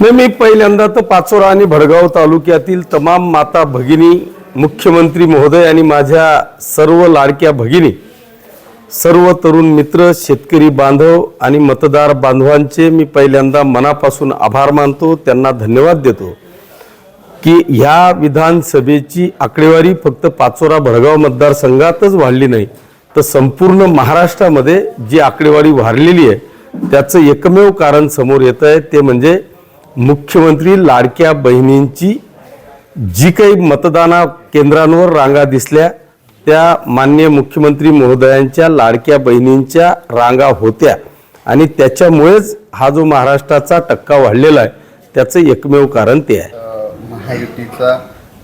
नाही मी पहिल्यांदा तर पाचोरा आणि भडगाव तालुक्यातील तमाम माता भगिनी मुख्यमंत्री महोदय आणि माझ्या सर्व लाडक्या भगिनी सर्व तरुण मित्र शेतकरी बांधव आणि मतदार बांधवांचे मी पहिल्यांदा मनापासून आभार मानतो. त्यांना धन्यवाद देतो की ह्या विधानसभेची आकडेवारी फक्त पाचोरा भडगाव मतदारसंघातच वाढली नाही तर संपूर्ण महाराष्ट्रामध्ये जी आकडेवारी वाढलेली आहे त्याचं एकमेव कारण समोर येत आहे ते म्हणजे मुख्यमंत्री लाडक्या बहिणींची जी काही मतदाना केंद्रांवर रांगा दिसल्या त्या माननीय मुख्यमंत्री महोदयांच्या लाडक्या बहिणींच्या रांगा होत्या. आणि त्याच्यामुळेच हा जो महाराष्ट्राचा टक्का वाढलेला आहे त्याचं एकमेव कारण ते आहे. महायुतीचा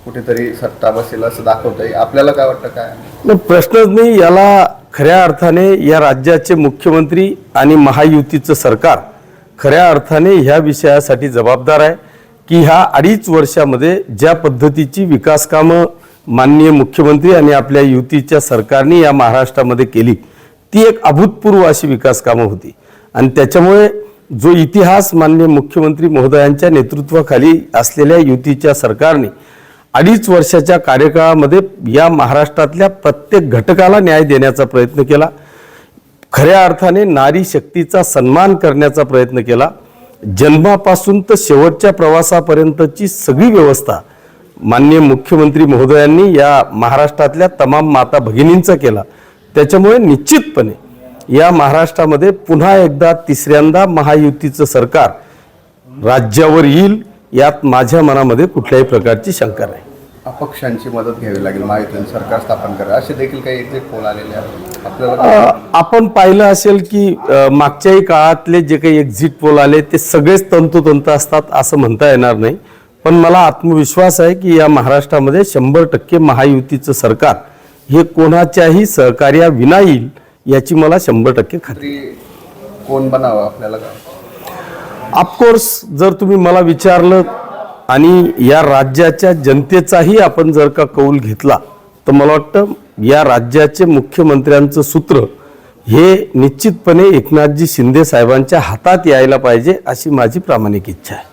कुठेतरी सत्ता बसेल असं दाखवतंय. आपल्याला काय वाटतं काय? प्रश्नच नाही. याला खऱ्या अर्थाने या राज्याचे मुख्यमंत्री आणि महायुतीचं सरकार खऱ्या अर्थाने ह्या विषयासाठी जबाबदार आहे की ह्या अडीच वर्षामध्ये ज्या पद्धतीची विकास कामं माननीय मुख्यमंत्री आणि आपल्या युतीच्या सरकारने या महाराष्ट्रामध्ये केली ती एक अभूतपूर्व अशी विकास कामं होती. आणि त्याच्यामुळे जो इतिहास माननीय मुख्यमंत्री महोदयांच्या नेतृत्वाखाली असलेल्या युतीच्या सरकारने अडीच वर्षाच्या कार्यकाळामध्ये या महाराष्ट्रातल्या प्रत्येक घटकाला न्याय देण्याचा प्रयत्न केला खऱ्या अर्थाने नारी शक्तीचा सन्मान करण्याचा प्रयत्न केला. जन्मापासून तर शेवटच्या प्रवासापर्यंतची सगळी व्यवस्था माननीय मुख्यमंत्री महोदयांनी या महाराष्ट्रातल्या तमाम माता भगिनींचा केला. त्याच्यामुळे निश्चितपणे या महाराष्ट्रामध्ये पुन्हा एकदा तिसऱ्यांदा महायुतीचं सरकार राज्यावर येईल यात माझ्या मनामध्ये कुठल्याही प्रकारची शंका नाही. अपक्षांची मदत घ्यावी लागेल महायुतीने सरकार स्थापन करा असे देखील काही एक्झिट पोल आलेले आहेत आपल्याला आपण पाहिलं असेल की मागच्याही काळातले जे काही एक्झिट पोल आले ते सगळेच तंतोतंत असतात असं म्हणता येणार नाही. पण मला आत्मविश्वास आहे की या महाराष्ट्रामध्ये शंभर टक्के महायुतीचं सरकार हे कोणाच्याही सहकार्याविना येईल याची मला शंभर टक्के खात्री तरी कोण बनावं आपल्याला काय? ऑफकोर्स जर तुम्ही मला विचारलं आणि या राज्याच्या जनतेचाही आपण जर का कौल घेतला तर मला वाटतं या राज्याचे मुख्यमंत्र्यांचं सूत्र हे निश्चितपणे एकनाथजी शिंदे साहेबांच्या हातात यायला पाहिजे अशी माझी प्रामाणिक इच्छा आहे.